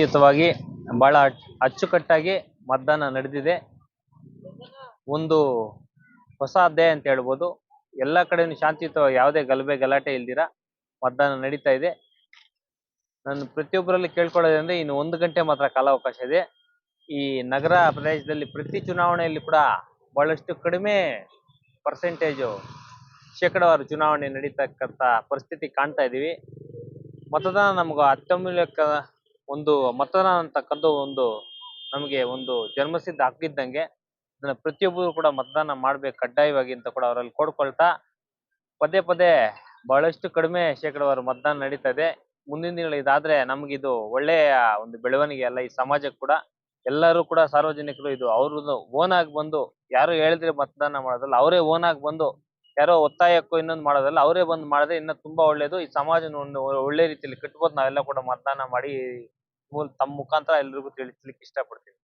ಶಾಂತಿಯುತವಾಗಿ ಬಹಳ ಅಚ್ಚುಕಟ್ಟಾಗಿ ಮತದಾನ ನಡೆದಿದೆ. ಒಂದು ಹೊಸ ಅಧ್ಯಾಯ ಅಂತ ಹೇಳ್ಬೋದು. ಎಲ್ಲ ಕಡೆನೂ ಶಾಂತಿಯುತವಾಗಿ ಯಾವುದೇ ಗಲಭೆ ಗಲಾಟೆ ಇಲ್ದಿರ ಮತದಾನ ನಡೀತಾ ಇದೆ. ನಾನು ಪ್ರತಿಯೊಬ್ಬರಲ್ಲಿ ಕೇಳ್ಕೊಳ್ಳೋದಂದ್ರೆ ಇನ್ನು ಒಂದು ಗಂಟೆ ಮಾತ್ರ ಕಾಲಾವಕಾಶ ಇದೆ. ಈ ನಗರ ಪ್ರದೇಶದಲ್ಲಿ ಪ್ರತಿ ಚುನಾವಣೆಯಲ್ಲಿ ಕೂಡ ಬಹಳಷ್ಟು ಕಡಿಮೆ ಪರ್ಸೆಂಟೇಜು ಶೇಕಡವಾರು ಚುನಾವಣೆ ನಡೀತಕ್ಕಂಥ ಪರಿಸ್ಥಿತಿ ಕಾಣ್ತಾ ಇದೀವಿ ಮತದಾನ ನಮ್ಗೆ ಅತ್ಯಮೂಲ್ಯಕ ಒಂದು ಮತದಾನ ಅಂತಕ್ಕಂಥ ಒಂದು ನಮಗೆ ಒಂದು ಜನ್ಮಸಿದ್ಧ ಹಕ್ಕಿದ್ದಂಗೆ ಅದನ್ನ ಪ್ರತಿಯೊಬ್ಬರು ಕೂಡ ಮತದಾನ ಮಾಡ್ಬೇಕು ಕಡ್ಡಾಯವಾಗಿ ಅಂತ ಕೂಡ ಅವರಲ್ಲಿ ಕೋಡ್ಕೊಳ್ತಾ ಪದೇ ಪದೇ ಬಹಳಷ್ಟು ಕಡಿಮೆ ಶೇಕಡವಾರು ಮತದಾನ ನಡೀತಾ ಇದೆ ಮುಂದಿನ ದಿನಗಳು ಇದಾದ್ರೆ ನಮಗಿದು ಒಳ್ಳೆಯ ಒಂದು ಬೆಳವಣಿಗೆ ಅಲ್ಲ ಈ ಸಮಾಜಕ್ಕೆ ಕೂಡ. ಎಲ್ಲರೂ ಕೂಡ ಸಾರ್ವಜನಿಕರು ಇದು ಅವ್ರದ್ದು ಓನ್ ಆಗಿ ಬಂದು ಯಾರು ಹೇಳಿದ್ರೆ ಮತದಾನ ಮಾಡೋದಲ್ಲ, ಅವರೇ ಓನ್ ಆಗಿ ಬಂದು ಯಾರೋ ಒತ್ತಾಯಕ್ಕೂ ಇನ್ನೊಂದು ಮಾಡೋದಲ್ಲ. ಅವರೇ ಬಂದು ಮಾಡಿದ್ರೆ ಇನ್ನ ತುಂಬಾ ಒಳ್ಳೇದು. ಈ ಸಮಾಜನ ಒಂದು ಒಳ್ಳೆ ರೀತಿಯಲ್ಲಿ ಕಟ್ಬೋದು ನಾವೆಲ್ಲ ಕೂಡ ಮತದಾನ ಮಾಡಿ, ಮೂಲ ತಮ್ಮ ಮುಖಾಂತರ ಎಲ್ರಿಗೂ ತಿಳಿಸ್ಲಿಕ್ಕೆ ಇಷ್ಟಪಡ್ತೀನಿ